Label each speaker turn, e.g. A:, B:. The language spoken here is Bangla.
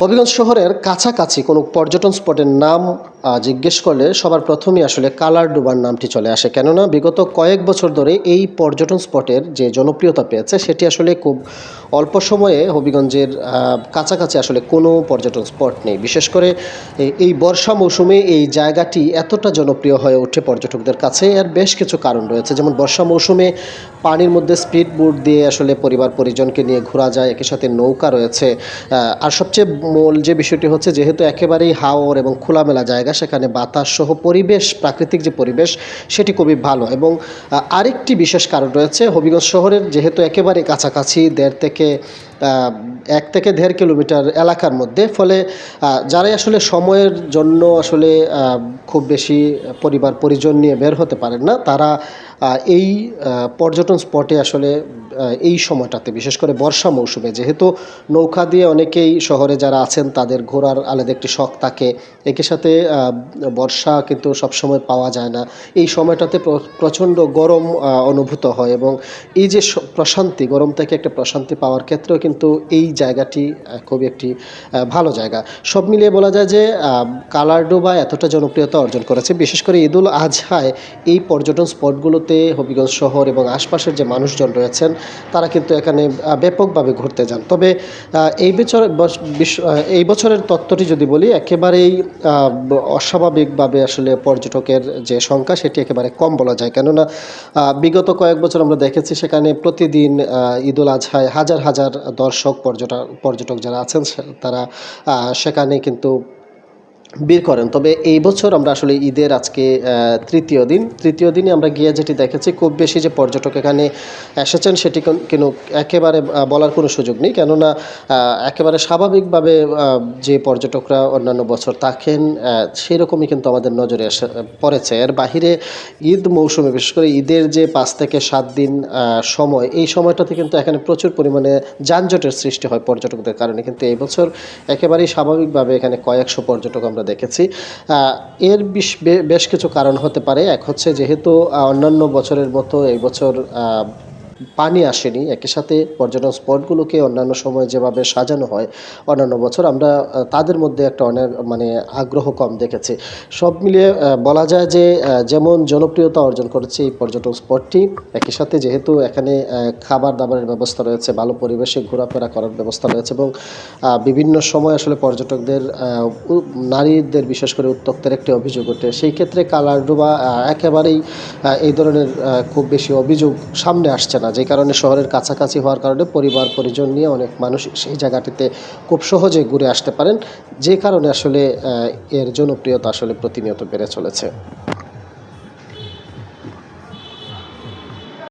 A: হবিগঞ্জ শহরের কাছাকাছি কোনো পর্যটন স্পটের নাম জিজ্ঞেস করলে সবার প্রথমেই আসলে কালার ডুবার নামটি চলে আসে। কেননা বিগত কয়েক বছর ধরে এই পর্যটন স্পটের যে জনপ্রিয়তা পেয়েছে, সেটি আসলে খুব অল্প সময়ে হবিগঞ্জের কাছাকাছি আসলে কোনো পর্যটন স্পট নেই। বিশেষ করে এই- বর্ষা মৌসুমে এই জায়গাটি এতটা জনপ্রিয় হয়ে ওঠে পর্যটকদের কাছে। এর বেশ কিছু কারণ রয়েছে। যেমন বর্ষা মৌসুমে পানির মধ্যে স্পিড বোট দিয়ে আসলে পরিবার পরিজনকে নিয়ে ঘোরা যায়, একই সাথে নৌকা রয়েছে। আর সবচেয়ে মূল যে বিষয়টি হচ্ছে যেহেতু একেবারেই হাওর এবং খোলামেলা জায়গা, সেখানে বাতাস সহ পরিবেশ, প্রাকৃতিক যে পরিবেশ, সেটি খুবই ভালো। এবং আরেকটি বিশেষ কারণ রয়েছে, হবিগঞ্জ শহরের যেহেতু একেবারে কাছাকাছি, দেড় থেকে এক থেকে দেড় কিলোমিটার এলাকার মধ্যে, ফলে যারাই আসলে সময়ের জন্য আসলে খুব বেশি পরিবার পরিজন নিয়ে বের হতে পারেন না, তারা এই পর্যটন স্পটে আসলে এই সময়টাতে, বিশেষ করে বর্ষা মৌসুমে, যেহেতু নৌকা দিয়ে অনেকেই শহরে যারা আছেন, তাদের ঘোরার আলাদা একটি শখ থাকে। একই সাথে বর্ষা কিন্তু সবসময় পাওয়া যায় না। এই সময়টাতে প্রচণ্ড গরম অনুভূত হয় এবং এই যে প্রশান্তি, গরম থেকে একটা প্রশান্তি পাওয়ার ক্ষেত্রেও কিন্তু এই জায়গাটি খুবই একটি ভালো জায়গা। সব মিলিয়ে বলা যায় যে কালারডোবা এতটা জনপ্রিয়তা অর্জন করেছে। বিশেষ করে ঈদুল আজহায় এই পর্যটন স্পটগুলোতে হবিগঞ্জ শহর এবং আশপাশের যে মানুষজন রয়েছেন, তারা কিন্তু এখানে ব্যাপকভাবে ঘুরতে যান। তবে এই বছর এই বছরের তত্ত্বটি যদি বলি, একেবারেই অস্বাভাবিকভাবে আসলে পর্যটকের যে সংখ্যা, সেটি একেবারে কম বলা যায়। কেননা বিগত কয়েক বছর আমরা দেখেছি, সেখানে প্রতিদিন ঈদুল আজহায় হাজার হাজার দর্শক, পর্যটক পর্যটক যারা আছেন তারা সেখানে কিন্তু বের করেন। তবে এই বছর আমরা আসলে ঈদের আজকে তৃতীয় দিন। তৃতীয় দিনে আমরা গিয়ে যেটি দেখেছি খুব বেশি যে পর্যটক এখানে এসেছেন সেটি কোন- কিন্তু একেবারে বলার কোনো সুযোগ নেই। কেননা একেবারে স্বাভাবিকভাবে যে পর্যটকরা অন্যান্য বছর থাকেন আহ, সেই রকমই কিন্তু আমাদের নজরে এসে পড়েছে। এর বাহিরে ঈদ মৌসুমে বিশেষ করে ঈদের যে পাঁচ থেকে সাত দিন সময় এই সময়টাতে কিন্তু এখানে প্রচুর পরিমাণে যানজটের সৃষ্টি হয় পর্যটকদের কারণে। কিন্তু এই বছর একেবারেই স্বাভাবিকভাবে এখানে কয়েকশো পর্যটক আমরা দেখেছি। আহ, এর বিশ- কিছু কারণ হতে পারে। এক হচ্ছে যেহেতু অন্যান্য বছরের মতো এই বছর পানি আসেনি। একই সাথে পর্যটন স্পটগুলোকে অন্যান্য সময় যেভাবে সাজানো হয়, অন্যান্য বছর আমরা তাদের মধ্যে একটা অনেক মানে আগ্রহ কম দেখেছি। সব মিলিয়ে বলা যায় যে যেমন জনপ্রিয়তা অর্জন করেছে এই পর্যটন স্পটটি, একই সাথে যেহেতু এখানে খাবার দাবারের ব্যবস্থা রয়েছে, ভালো পরিবেশে ঘোরাফেরা করার ব্যবস্থা রয়েছে এবং বিভিন্ন সময় আসলে পর্যটকদের নারীদের বিশেষ করে উত্তক্তের একটি অভিযোগ ওঠে। সেই ক্ষেত্রে কালারডোবা একেবারেই এই ধরনের খুব বেশি অভিযোগ সামনে আসছে না। যে কারণে শহরের কাছাকাছি হওয়ার কারণে পরিবার, পরিজন নিয়ে অনেক মানুষ সেই জায়গাটিতে খুব সহজে ঘুরে আসতে পারেন। যে কারণে আসলে এর জনপ্রিয়তা আসলে প্রতিনিয়ত বেড়ে চলেছে।